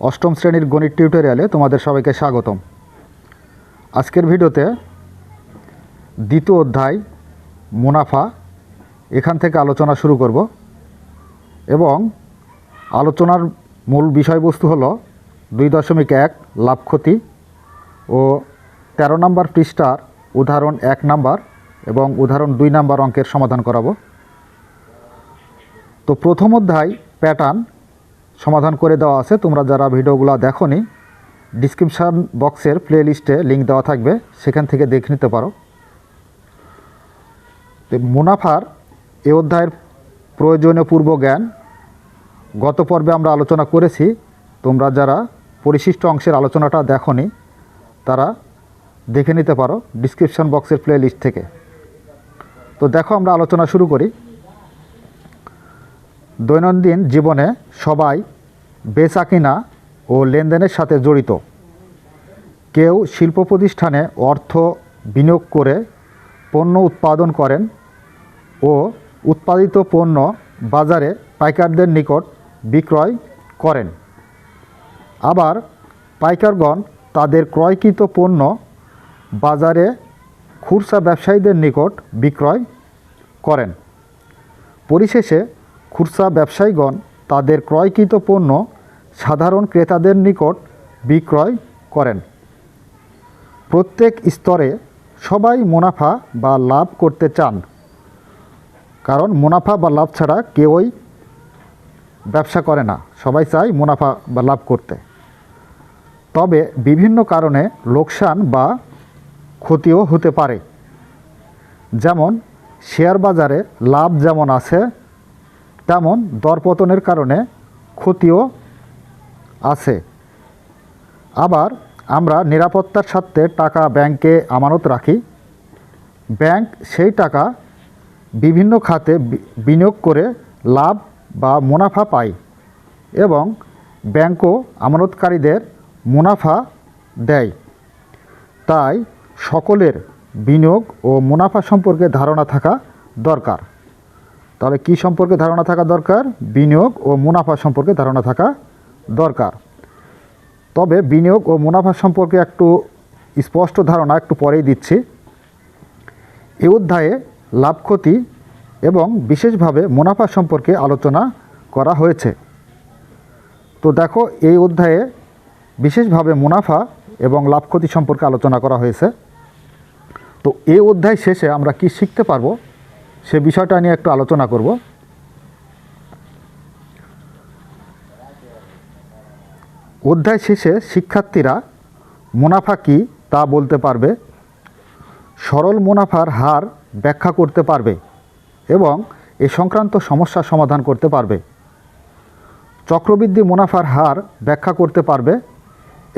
অষ্টম শ্রেণির গণিত টিউটোরিয়ালে তোমাদের সবাইকে স্বাগতম। আজকের ভিডিওতে দ্বিতীয় অধ্যায় মুনাফা, এখান থেকে আলোচনা শুরু করব এবং আলোচনার মূল বিষয়বস্তু হলো দুই দশমিক এক লাভ ক্ষতি ও তেরো নম্বর পৃষ্ঠার উদাহরণ এক নাম্বার এবং উদাহরণ দুই নাম্বার অঙ্কের সমাধান করাবো। তো প্রথম অধ্যায় প্যাটার্ন সমাধান করে দেওয়া আছে। তোমরা যারা ভিডিওগুলো দেখো নি ডিসক্রিপশান বক্সের প্লে লিস্টে লিঙ্ক দেওয়া থাকবে, সেখান থেকে দেখে নিতে পারো। মুনাফার এ অধ্যায়ের প্রয়োজনীয় পূর্ব জ্ঞান, গত পর্বে আমরা আলোচনা করেছি। তোমরা যারা পরিশিষ্ট অংশের আলোচনাটা দেখোনি, তারা দেখে নিতে পারো ডিসক্রিপশন বক্সের প্লে লিস্ট থেকে। তো দেখো আমরা আলোচনা শুরু করি। দৈনন্দিন জীবনে সবাই বেচা কিনা ও লেনদেনের সাথে জড়িত। কেউ শিল্প প্রতিষ্ঠানে অর্থ বিনিয়োগ করে পণ্য উৎপাদন করেন ও উৎপাদিত পণ্য বাজারে পাইকারদের নিকট বিক্রয় করেন। আবার পাইকারগণ তাদের ক্রয়কৃত পণ্য বাজারে খুচরা ব্যবসায়ীদের নিকট বিক্রয় করেন। পরিশেষে খুচরা ব্যবসায়ীগণ তাদের ক্রয়কৃত পণ্য সাধারণ ক্রেতাদের নিকট বিক্রয় করেন। প্রত্যেক স্তরে সবাই মুনাফা বা লাভ করতে চান। কারণ মুনাফা বা লাভ ছাড়া কেউই ব্যবসা করে না। সবাই চায় মুনাফা বা লাভ করতে। তবে বিভিন্ন কারণে লোকসান বা ক্ষতিও হতে পারে। যেমন, শেয়ার বাজারে লাভ যেমন আছে তেমন দরপতনের কারণে ক্ষতিও আছে। আবার আমরা নিরাপত্তার স্বার্থে টাকা ব্যাংকে আমানত রাখি। ব্যাংক সেই টাকা বিভিন্ন খাতে বিনিয়োগ করে লাভ বা মুনাফা পায় এবং ব্যাংকও আমানতকারীদের মুনাফা দেয়। তাই সকলের বিনিয়োগ ও মুনাফা সম্পর্কে ধারণা থাকা দরকার। তাহলে কি সম্পর্কে ধারণা থাকা দরকার? বিনিয়োগ ও মুনাফা সম্পর্কে ধারণা থাকা দরকার। তবে বিনিয়োগ ও মুনাফা সম্পর্কে একটু স্পষ্ট ধারণা একটু পরেই দিচ্ছি। এ অধ্যায়ে লাভ ক্ষতি এবং বিশেষভাবে মুনাফা সম্পর্কে আলোচনা করা হয়েছে। তো দেখো, এই অধ্যায়ে বিশেষভাবে মুনাফা এবং লাভ ক্ষতি সম্পর্কে আলোচনা করা হয়েছে। তো এই অধ্যায় শেষে আমরা কি শিখতে পারব? সে বিষয়টা নিয়ে একটু আলোচনা করব। অধ্যায় শেষে শিক্ষার্থীরা মুনাফা কি তা বলতে পারবে, সরল মুনাফার হার ব্যাখ্যা করতে পারবে এবং এ সংক্রান্ত সমস্যা সমাধান করতে পারবে। চক্রবৃদ্ধি মুনাফার হার ব্যাখ্যা করতে পারবে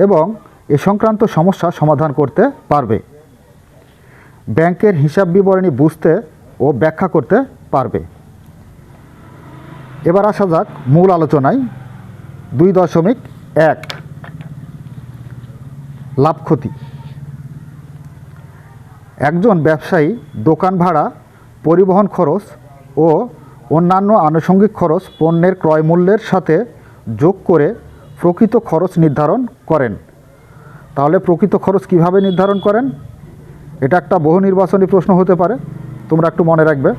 এবং এ সংক্রান্ত সমস্যা সমাধান করতে পারবে। ব্যাংকের হিসাব বিবরণী বুঝতে ও ব্যাখ্যা করতে পারবে। এবার আসা যাক মূল আলোচনায়। দুই দশমিক এক। লাভ ক্ষতি। একজন ব্যবসায়ী দোকান ভাড়া, পরিবহন খরচ ও অন্যান্য আনুষঙ্গিক খরচ পণ্যের ক্রয় মূল্যের সাথে যোগ করে প্রকৃত খরচ নির্ধারণ করেন। তাহলে প্রকৃত খরচ কীভাবে নির্ধারণ করেন? এটা একটা বহু নির্বাচনী প্রশ্ন হতে পারে। তোমরা একটু মনে রাখবে।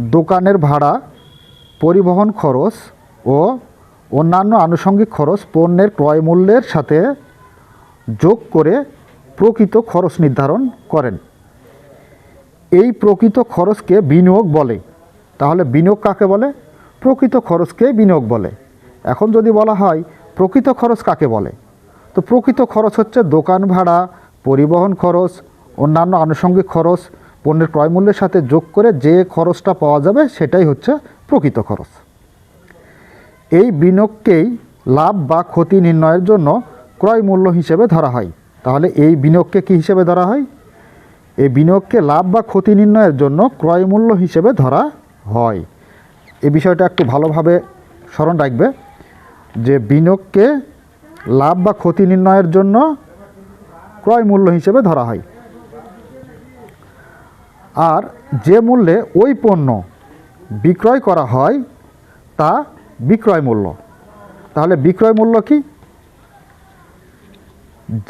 দোকানের ভাড়া, পরিবহন খরচ ও অন্যান্য আনুষঙ্গিক খরচ পণ্যের ক্রয় মূল্যের সাথে যোগ করে প্রকৃত খরচ নির্ধারণ করেন। এই প্রকৃত খরচকে বিনিয়োগ বলে। তাহলে বিনিয়োগ কাকে বলে? প্রকৃত খরচকে বিনিয়োগ বলে। এখন যদি বলা হয়, প্রকৃত খরচ কাকে বলে? তো প্রকৃত খরচ হচ্ছে দোকান ভাড়া, পরিবহন খরচ অন্যান্য আনুষঙ্গিক খরচ পণ্যের ক্রয় মূল্যের সাথে যোগ করে যে খরচটা পাওয়া যাবে সেটাই হচ্ছে প্রকৃত খরচ। এই বিনিয়োগকেই লাভ বা ক্ষতি নির্ণয়ের জন্য ক্রয় মূল্য হিসেবে ধরা হয়। তাহলে এই বিনিয়োগকে কী হিসেবে ধরা হয়? এই বিনিয়োগকে লাভ বা ক্ষতি নির্ণয়ের জন্য ক্রয় মূল্য হিসেবে ধরা হয়। এই বিষয়টা একটু ভালোভাবে স্মরণ রাখবে যে বিনিয়োগকে লাভ বা ক্ষতি নির্ণয়ের জন্য ক্রয় মূল্য হিসেবে ধরা হয়। আর যে মূল্যে ওই পণ্য বিক্রয় করা হয়, তা বিক্রয় মূল্য। তাহলে বিক্রয় মূল্য কি?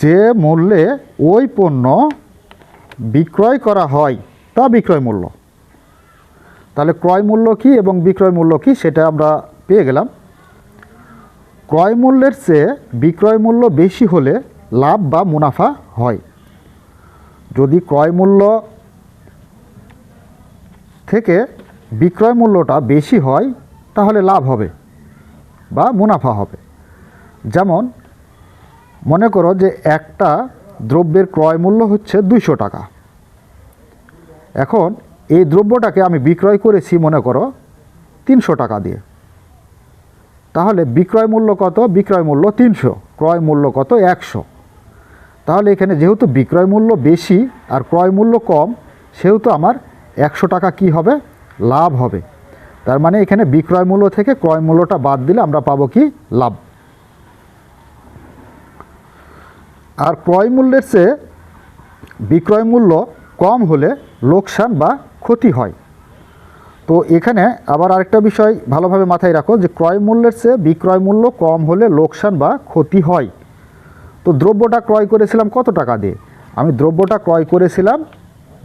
যে মূল্যে ওই পণ্য বিক্রয় করা হয়, তা বিক্রয় মূল্য। তাহলে ক্রয় মূল্য কি এবং বিক্রয় মূল্য কি সেটা আমরা পেয়ে গেলাম। ক্রয় মূল্যের চেয়ে বিক্রয় মূল্য বেশি হলে লাভ বা মুনাফা হয়। যদি ক্রয় মূল্য থেকে বিক্রয় মূল্যটা বেশি হয়, তাহলে লাভ হবে বা মুনাফা হবে। যেমন, মনে করো যে একটা দ্রব্যের ক্রয় মূল্য হচ্ছে দুইশো টাকা। এখন এই দ্রব্যটাকে আমি বিক্রয় করেছি, মনে করো, তিনশো টাকা দিয়ে। তাহলে বিক্রয় মূল্য কত? বিক্রয় মূল্য তিনশো, ক্রয় মূল্য কত? একশো। তাহলে এখানে যেহেতু বিক্রয় মূল্য বেশি আর ক্রয় মূল্য কম, সেহেতু আমার একশো টাকা কি হবে? লাভ হবে। তার মানে এখানে বিক্রয় মূল্য থেকে ক্রয় মূল্যটা বাদ দিলে আমরা পাবো কি? লাভ। আর ক্রয় মূল্যের চেয়ে বিক্রয় মূল্য কম হলে লোকসান বা ক্ষতি হয়। তো এখানে আবার আরেকটা বিষয় ভালোভাবে মাথায় রাখো যে ক্রয় মূল্যের চেয়ে বিক্রয় মূল্য কম হলে লোকসান বা ক্ষতি হয়। তো দ্রব্যটা ক্রয় করেছিলাম কত টাকা দিয়ে? আমি দ্রব্যটা ক্রয় করেছিলাম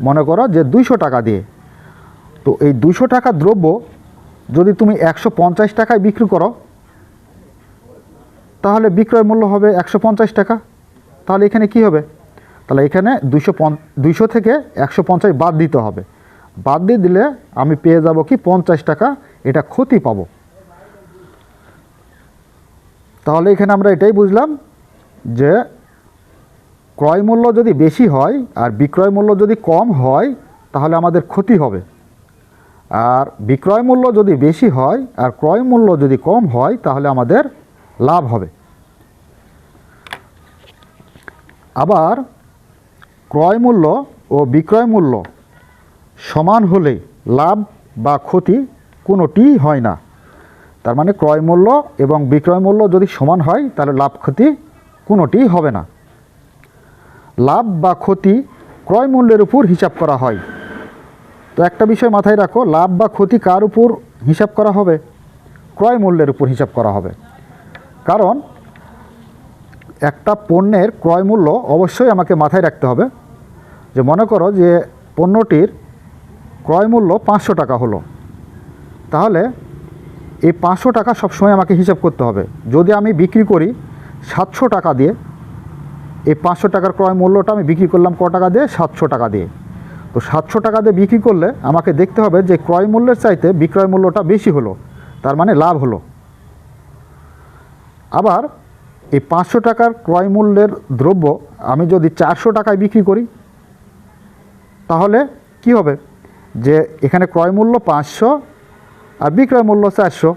মনে করো যে দুইশো টাকা দিয়ে। তো এই দুইশো টাকা দ্রব্য যদি তুমি একশো পঞ্চাশ টাকায় বিক্রি করো, তাহলে বিক্রয় মূল্য হবে একশো পঞ্চাশ টাকা। তাহলে এখানে কি হবে? তাহলে এখানে দুইশো দুইশো থেকে একশো পঞ্চাশ বাদ দিতে হবে। বাদ দিয়ে দিলে আমি পেয়ে যাব কি পঞ্চাশ টাকা, এটা ক্ষতি পাবো। তাহলে এখানে আমরা এটাই বুঝলাম যে ক্রয় মূল্য যদি বেশি হয় আর বিক্রয় মূল্য যদি কম হয়, তাহলে আমাদের ক্ষতি হবে। আর বিক্রয় মূল্য যদি বেশি হয় আর ক্রয় মূল্য যদি কম হয়, তাহলে আমাদের লাভ হবে। আবার ক্রয় মূল্য ও বিক্রয় মূল্য সমান হলে লাভ বা ক্ষতি কোনোটিই হয় না। তার মানে ক্রয় মূল্য এবং বিক্রয় মূল্য যদি সমান হয়, তাহলে লাভ ক্ষতি কোনোটিই হবে না। লাভ বা ক্ষতি ক্রয় মূল্যের উপর হিসাব করা হয়। তো একটা বিষয় মাথায় রাখো, লাভ বা ক্ষতি কার উপর হিসাব করা হবে? ক্রয় মূল্যের উপর হিসাব করা হবে। কারণ একটা পণ্যের ক্রয় মূল্য অবশ্যই আমাকে মাথায় রাখতে হবে। যে মনে করো যে পণ্যটির ক্রয় মূল্য পাঁচশো টাকা হলো। তাহলে এই পাঁচশো টাকা সবসময় আমাকে হিসাব করতে হবে। যদি আমি বিক্রি করি সাতশো টাকা দিয়ে এই পাঁচশো টাকার ক্রয় মূল্যটা আমি বিক্রি করলাম ক টাকা দিয়ে? সাতশো টাকা দিয়ে। তো সাতশো টাকা দিয়ে বিক্রি করলে আমাকে দেখতে হবে যে ক্রয় মূল্যের চাইতে বিক্রয় মূল্যটা বেশি হলো, তার মানে লাভ হলো। আবার এই পাঁচশো টাকার ক্রয় মূল্যের দ্রব্য আমি যদি চারশো টাকায় বিক্রি করি, তাহলে কি হবে? যে এখানে ক্রয় মূল্য পাঁচশো আর বিক্রয় মূল্য চারশো।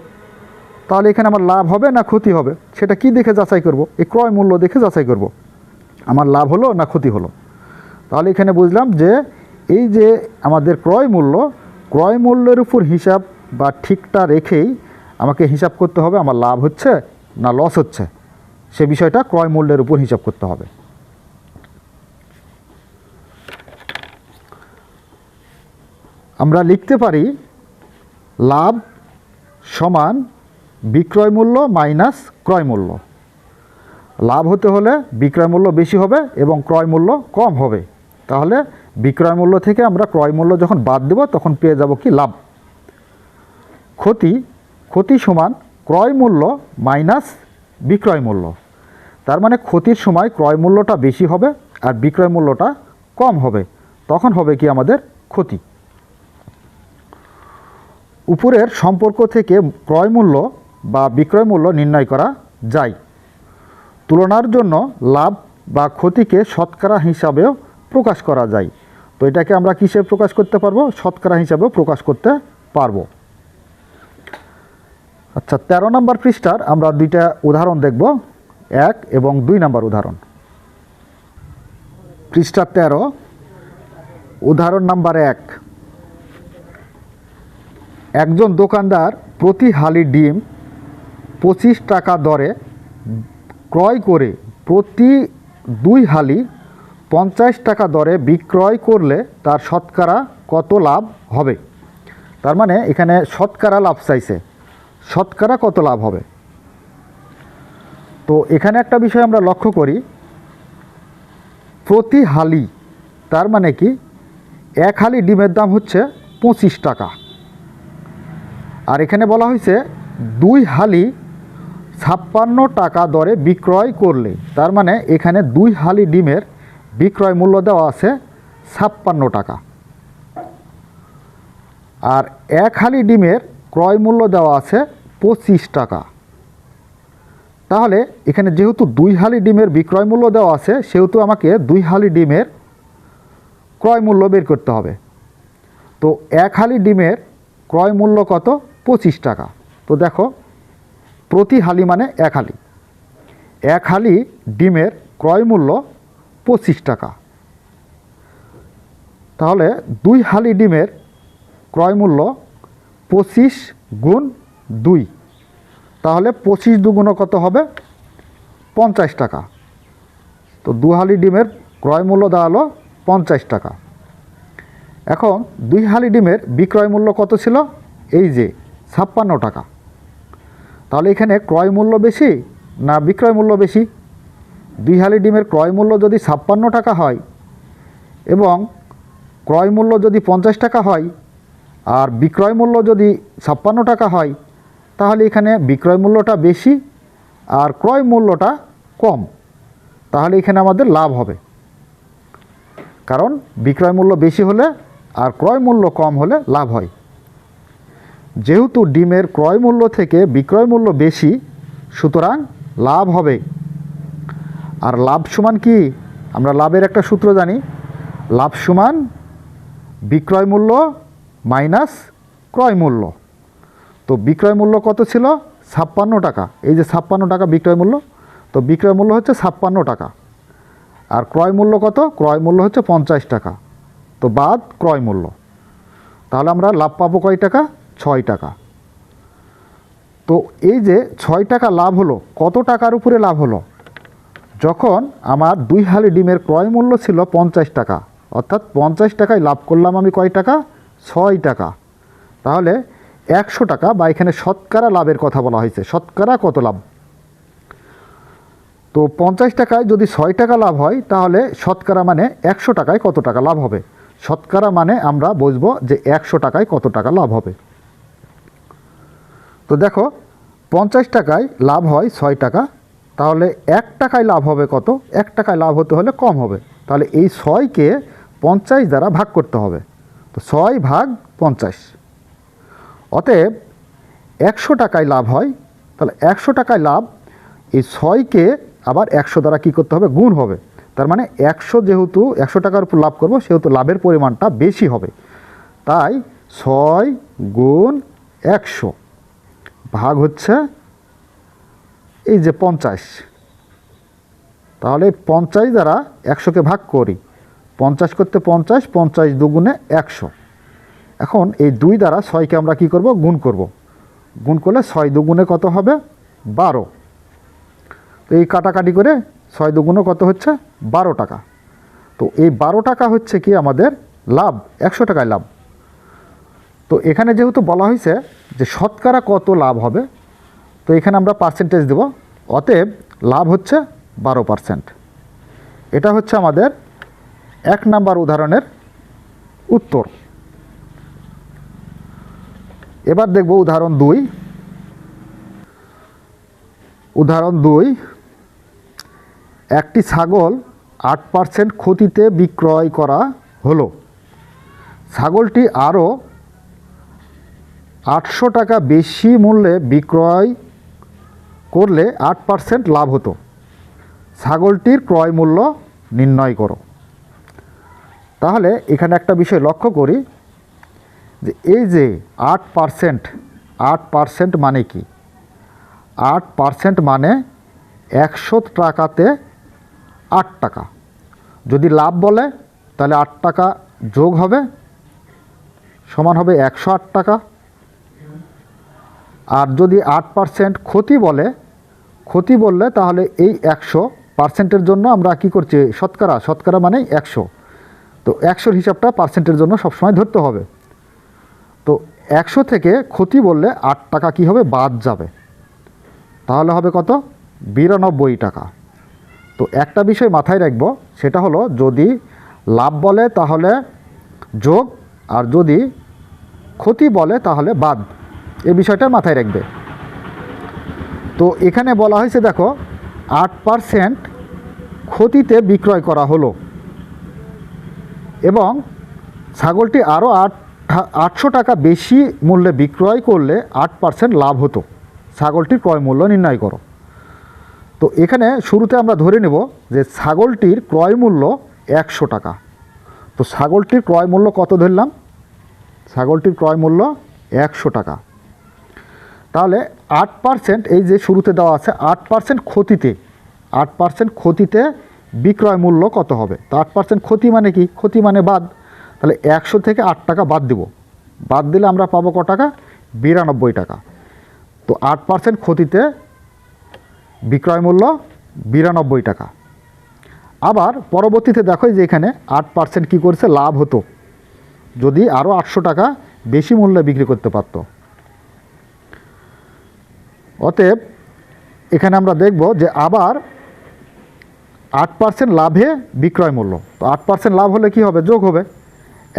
তাহলে এখানে আমার লাভ হবে না ক্ষতি হবে? সেটা কি দেখে যাচাই করব? এই ক্রয় মূল্য দেখে যাচাই করব। আমার লাভ হলো না ক্ষতি হলো? তাহলে এখানে বুঝলাম যে এই যে আমাদের ক্রয় মূল্য, ক্রয় মূল্যের উপর হিসাব বা ঠিকটা রেখেই আমাকে হিসাব করতে হবে আমার লাভ হচ্ছে না লস হচ্ছে। সে বিষয়টা ক্রয় মূল্যের উপর হিসাব করতে হবে। আমরা লিখতে পারি লাভ সমান বিক্রয় মূল্য মাইনাস ক্রয় মূল্য। লাভ হতে হলে বিক্রয় মূল্য বেশি হবে এবং ক্রয় মূল্য কম হবে। তাহলে বিক্রয় মূল্য থেকে আমরা ক্রয় মূল্য যখন বাদ দেব, তখন পেয়ে যাব কি লাভ? ক্ষতি ক্ষতি সমান ক্রয় মূল্য মাইনাস বিক্রয় মূল্য। তার মানে ক্ষতির সময় ক্রয় মূল্যটা বেশি হবে আর বিক্রয় মূল্যটা কম হবে। তখন হবে কি আমাদের ক্ষতি। উপরের সম্পর্ক থেকে ক্রয় মূল্য বা বিক্রয় মূল্য নির্ণয় করা যায়। তুলনার জন্য লাভ বা ক্ষতিকে শতকরা হিসাবেও প্রকাশ করা যায়। তো এটাকে আমরা কিসে প্রকাশ করতে পারব? শতকরা হিসাবেও প্রকাশ করতে পারব। আচ্ছা তেরো নম্বর পৃষ্ঠার আমরা দুইটা উদাহরণ দেখব। এক এবং দুই নম্বর উদাহরণ। পৃষ্ঠা তেরো, উদাহরণ নাম্বার এক। একজন দোকানদার প্রতি হালি ডিম পঁচিশ টাকা দরে ক্রয় করে প্রতি দুই হালি পঞ্চাশ টাকা দরে বিক্রয় করলে তার শতকরা কত লাভ হবে? তার মানে এখানে শতকরা লাভ চাইছে। শতকরা কত লাভ হবে? তো এখানে একটা বিষয় আমরা লক্ষ্য করি। প্রতি হালি, তার মানে কি? এক হালি ডিমের দাম হচ্ছে পঁচিশ টাকা। আর এখানে বলা হয়েছে দুই হালি ছাপ্পান্ন টাকা দরে বিক্রয় করলে, তার মানে এখানে দুই হালি ডিমের বিক্রয় মূল্য দেওয়া আছে ছাপ্পান্ন টাকা। আর এক হালি ডিমের ক্রয় মূল্য দেওয়া আছে পঁচিশ টাকা। তাহলে এখানে যেহেতু দুই হালি ডিমের বিক্রয় মূল্য দেওয়া আছে, সেহেতু আমাকে দুই হালি ডিমের ক্রয় মূল্য বের করতে হবে। তো এক হালি ডিমের ক্রয় মূল্য কত? পঁচিশ টাকা। তো দেখো প্রতি হালি মানে এক হালি। এক হালি ডিমের ক্রয় মূল্য পঁচিশ টাকা। তাহলে দুই হালি ডিমের ক্রয় মূল্য পঁচিশ গুণ দুই। তাহলে পঁচিশ দুগুণ কত হবে? পঞ্চাশ টাকা। তো দু হালি ডিমের ক্রয় মূল্য দাঁড়াল পঞ্চাশ টাকা। এখন দুই হালি ডিমের বিক্রয় মূল্য কত ছিল? এই যে, ছাপ্পান্ন টাকা। তাহলে এখানে ক্রয় মূল্য বেশি না বিক্রয় মূল্য বেশি? দুই হালি ডিমের ক্রয় মূল্য যদি ছাপ্পান্ন টাকা হয় এবং ক্রয় মূল্য যদি পঞ্চাশ টাকা হয় আর বিক্রয় মূল্য যদি ছাপ্পান্ন টাকা হয়, তাহলে এখানে বিক্রয় মূল্যটা বেশি আর ক্রয় মূল্যটা কম। তাহলে এখানে আমাদের লাভ হবে। কারণ বিক্রয় মূল্য বেশি হলে আর ক্রয় মূল্য কম হলে লাভ হয়। যেহেতু ডিমের ক্রয় মূল্য থেকে বিক্রয় মূল্য বেশি, সুতরাং লাভ হবে। আর লাভ সমান কি? আমরা লাভের একটা সূত্র জানি। লাভ সমান বিক্রয় মূল্য মাইনাস ক্রয় মূল্য। তো বিক্রয় মূল্য কত ছিল? ছাপ্পান্ন টাকা। এই যে ছাপ্পান্ন টাকা বিক্রয় মূল্য, তো বিক্রয় মূল্য হচ্ছে ছাপ্পান্ন টাকা। আর ক্রয় মূল্য কত? ক্রয় মূল্য হচ্ছে পঞ্চাশ টাকা। তো বাদ ক্রয় মূল্য। তাহলে আমরা লাভ পাবো কয় টাকা? ছয় টাকা। তো এই যে ছয় টাকা লাভ হলো, কত টাকার উপরে লাভ হলো? যখন আমার দুই হালি ডিমের ক্রয় মূল্য ছিল পঞ্চাশ টাকা, অর্থাৎ পঞ্চাশ টাকায় লাভ করলাম আমি কয় টাকা? ছয় টাকা। তাহলে একশো টাকা বা এখানে শতকরা লাভের কথা বলা হয়েছে। শতকরা কত লাভ? তো পঞ্চাশ টাকায় যদি ছয় টাকা লাভ হয়, তাহলে শতকরা মানে একশো টাকায় কত টাকা লাভ হবে? শতকরা মানে আমরা বুঝব যে একশো টাকায় কত টাকা লাভ হবে। তো দেখো, পঞ্চাশ টাকায় লাভ হয় ছয় টাকা, তাহলে এক টাকায় লাভ হবে কত? এক টাকায় লাভ হতে হলে কম হবে। তাহলে এই ছয়কে পঞ্চাশ দ্বারা ভাগ করতে হবে। তো ছয় ভাগ পঞ্চাশ। অতএব একশো টাকায় লাভ হয়, তাহলে একশো টাকায় লাভ, এই ছয়কে আবার একশো দ্বারা কী করতে হবে? গুণ হবে। তার মানে একশো যেহেতু, একশো টাকার উপর লাভ করব, সেহেতু লাভের পরিমাণটা বেশি হবে। তাই ছয় গুণ একশো। ভাগ হচ্ছে এই যে পঞ্চাশ। তাহলে পঞ্চাশ দ্বারা একশোকে ভাগ করি। পঞ্চাশ করতে পঞ্চাশ পঞ্চাশ দুগুণে একশো। এখন এই দুই দ্বারা ছয়কে আমরা কি করব? গুণ করব। গুণ করলে ছয় দুগুণে কত হবে? বারো। তো এই কাটাকাটি করে ছয় দুগুণে কত হচ্ছে? বারো টাকা। তো এই বারো টাকা হচ্ছে কি আমাদের লাভ? একশো টাকায় লাভ। তো এখানে যেহেতু বলা হয়েছে যে শতকরা কত লাভ হবে, তো এখানে আমরা পার্সেন্টেজ দেব। অতএব লাভ হচ্ছে বারো পার্সেন্ট এটা হচ্ছে আমাদের এক নাম্বার উদাহরণের উত্তর। এবার দেখব উদাহরণ দুই। উদাহরণ দুই, একটি ছাগল আট পার্সেন্ট ক্ষতিতে বিক্রয় করা হলো। ছাগলটি আরও আটশো টাকা বেশি মূল্যে বিক্রয় করলে আট পার্সেন্ট লাভ হতো। ছাগলটির ক্রয় মূল্য নির্ণয় করো। তাহলে এখানে একটা বিষয় লক্ষ্য করি যে এই যে আট পার্সেন্ট আট পার্সেন্ট মানে কি? আট পার্সেন্ট মানে একশো টাকাতে আট টাকা। যদি লাভ বলে, তাহলে আট টাকা যোগ হবে, সমান হবে একশো আট টাকা। আর যদি আট পার্সেন্ট ক্ষতি বলে, ক্ষতি বললে তাহলে এই একশো পার্সেন্টের জন্য আমরা কি করছি? শতকরা শতকরা মানেই একশো। তো একশোর হিসাবটা পার্সেন্টের জন্য সবসময় ধরতে হবে। তো একশো থেকে ক্ষতি বললে আট টাকা কি হবে? বাদ যাবে। তাহলে হবে কত? বিরানব্বই টাকা। তো একটা বিষয় মাথায় রাখব, সেটা হলো যদি লাভ বলে তাহলে যোগ, আর যদি ক্ষতি বলে তাহলে বাদ। বিষয়টা মাথায় রাখবে। তো এখানে বলা হয়েছে, দেখো, আট পারসেন্ট ক্ষতিতে বিক্রয় করা হলো। এবং ছাগলটি আরও আট, আটশো টাকা বেশি মূল্যে বিক্রয় করলে আট পার্সেন্ট লাভ হতো। ছাগলটির ক্রয় মূল্য নির্ণয় করো। তো এখানে শুরুতে আমরা ধরে নেব যে ছাগলটির ক্রয় মূল্য একশো টাকা। তো ছাগলটির ক্রয় মূল্য কত ধরলাম? ছাগলটির ক্রয় মূল্য একশো টাকা। তাহলে আট পার্সেন্ট এই যে শুরুতে দেওয়া আছে, আট পার্সেন্ট ক্ষতিতে, আট পার্সেন্ট ক্ষতিতে বিক্রয় মূল্য কত হবে? তো আট পার্সেন্ট ক্ষতি মানে কি? ক্ষতি মানে বাদ। তাহলে একশো থেকে আট টাকা বাদ দেব। বাদ দিলে আমরা পাবো ক টাকা? বিরানব্বই টাকা। তো আট পার্সেন্ট ক্ষতিতে বিক্রয় মূল্য বিরানব্বই টাকা। আবার পরবর্তীতে দেখো যে এখানে আট পার্সেন্ট কী করছে? লাভ হতো। যদি আরও আটশো টাকা বেশি মূল্যে বিক্রি করতে পারতো। অতএব এখানে আমরা দেখব যে আবার আট পার্সেন্ট লাভে বিক্রয় মূল্য। তো আট পার্সেন্ট লাভ হলে কি হবে? যোগ হবে।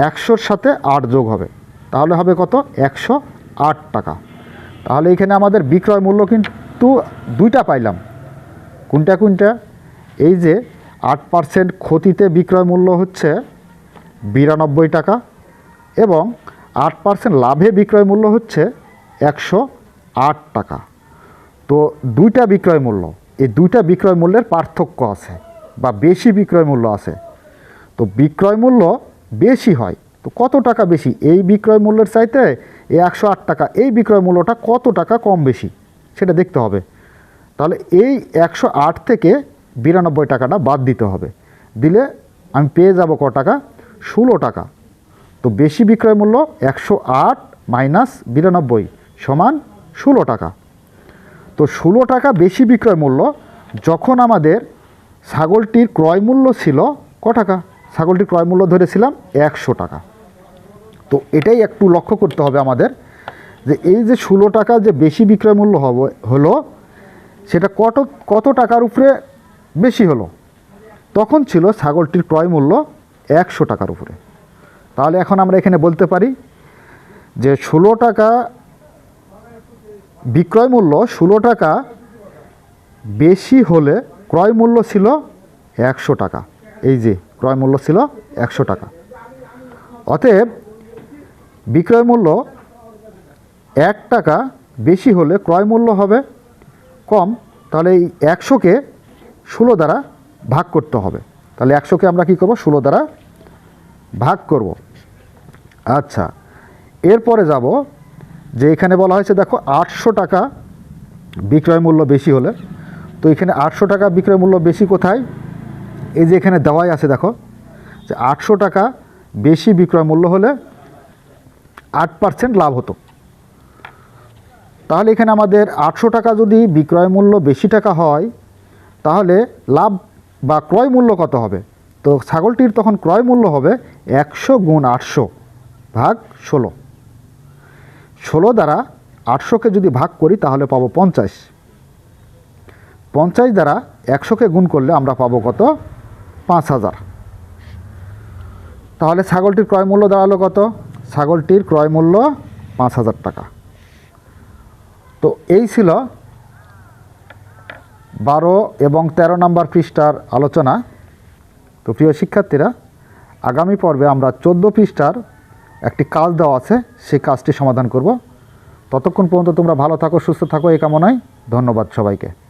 একশোর সাথে আট যোগ হবে। তাহলে হবে কত? একশো আট টাকা। তাহলে এখানে আমাদের বিক্রয় মূল্য কিন্তু দুইটা পাইলাম। কোনটা কোনটা? এই যে আট পার্সেন্ট ক্ষতিতে বিক্রয় মূল্য হচ্ছে বিরানব্বই টাকা এবং আট পার্সেন্ট লাভে বিক্রয় মূল্য হচ্ছে একশো আট টাকা। তো দুইটা বিক্রয় মূল্য। এই দুইটা বিক্রয় মূল্যের পার্থক্য আছে বা বেশি বিক্রয় মূল্য আছে। তো বিক্রয় মূল্য বেশি হয়, তো কত টাকা বেশি? এই বিক্রয় মূল্যের চাইতে এই একশো আট টাকা, এই বিক্রয় মূল্যটা কত টাকা কম বেশি? সেটা দেখতে হবে। তাহলে এই একশো আট থেকে বিরানব্বই টাকাটা বাদ দিতে হবে। দিলে আমি পেয়ে যাব ক টাকা? ষোলো টাকা। তো বেশি বিক্রয় মূল্য একশো আট মাইনাস বিরানব্বই সমান ষোলো টাকা। তো ষোলো টাকা বেশি বিক্রয় মূল্য যখন আমাদের ছাগলটির ক্রয় মূল্য ছিল ক টাকা? ছাগলটির ক্রয় মূল্য ধরেছিলাম একশো টাকা। তো এটাই একটু লক্ষ্য করতে হবে আমাদের যে এই যে ষোলো টাকা যে বেশি বিক্রয় মূল্য হবে, হলো, সেটা কত কত টাকার উপরে বেশি হলো? তখন ছিল ছাগলটির ক্রয় মূল্য একশো টাকার উপরে। তাহলে এখন আমরা এখানে বলতে পারি যে ষোলো টাকা বিক্রয় মূল্য ষোলো টাকা, বেশি হলে ক্রয় মূল্য ছিল একশো টাকা। এই যে, ক্রয় মূল্য ছিল একশো টাকা। অতএব বিক্রয় মূল্য এক টাকা, বেশি হলে ক্রয় মূল্য হবে কম, তাহলে এই একশোকে ষোলো দ্বারা ভাগ করতে হবে। তাহলে একশোকে আমরা কী করব? ষোলো দ্বারা ভাগ করব। আচ্ছা এরপরে যাব যে এখানে বলা হয়েছে, দেখো, আটশো টাকা বিক্রয় মূল্য বেশি হলে। তো এখানে আটশো টাকা বিক্রয় মূল্য বেশি কোথায়? এই যে এখানে দেওয়াই আছে, দেখো, যে আটশো টাকা বেশি বিক্রয় মূল্য হলে আট পার্সেন্ট লাভ হতো। তাহলে এখানে আমাদের আটশো টাকা যদি বিক্রয় মূল্য বেশি টাকা হয়, তাহলে লাভ বা ক্রয় মূল্য কত হবে? তো ছাগলটির তখন ক্রয় মূল্য হবে একশো গুণ আটশো ভাগ ষোলো। ষোলো দ্বারা আটশোকে যদি ভাগ করি, তাহলে পাবো পঞ্চাশ। পঞ্চাশ দ্বারা একশোকে গুণ করলে আমরা পাবো কত? পাঁচ হাজার। তাহলে ছাগলটির ক্রয় মূল্য দাঁড়াল কত? ছাগলটির ক্রয় মূল্য পাঁচ হাজার টাকা। তো এই ছিল বারো এবং ১৩ নম্বর পৃষ্ঠার আলোচনা। তো প্রিয় শিক্ষার্থীরা, আগামী পর্বে আমরা চোদ্দ পৃষ্ঠার একটি কাজ দেওয়া আছে, সেই কাজটি সমাধান করব। ততক্ষণ পর্যন্ত তোমরা ভালো থাকো, সুস্থ থাকো, এই কামনায় ধন্যবাদ সবাইকে।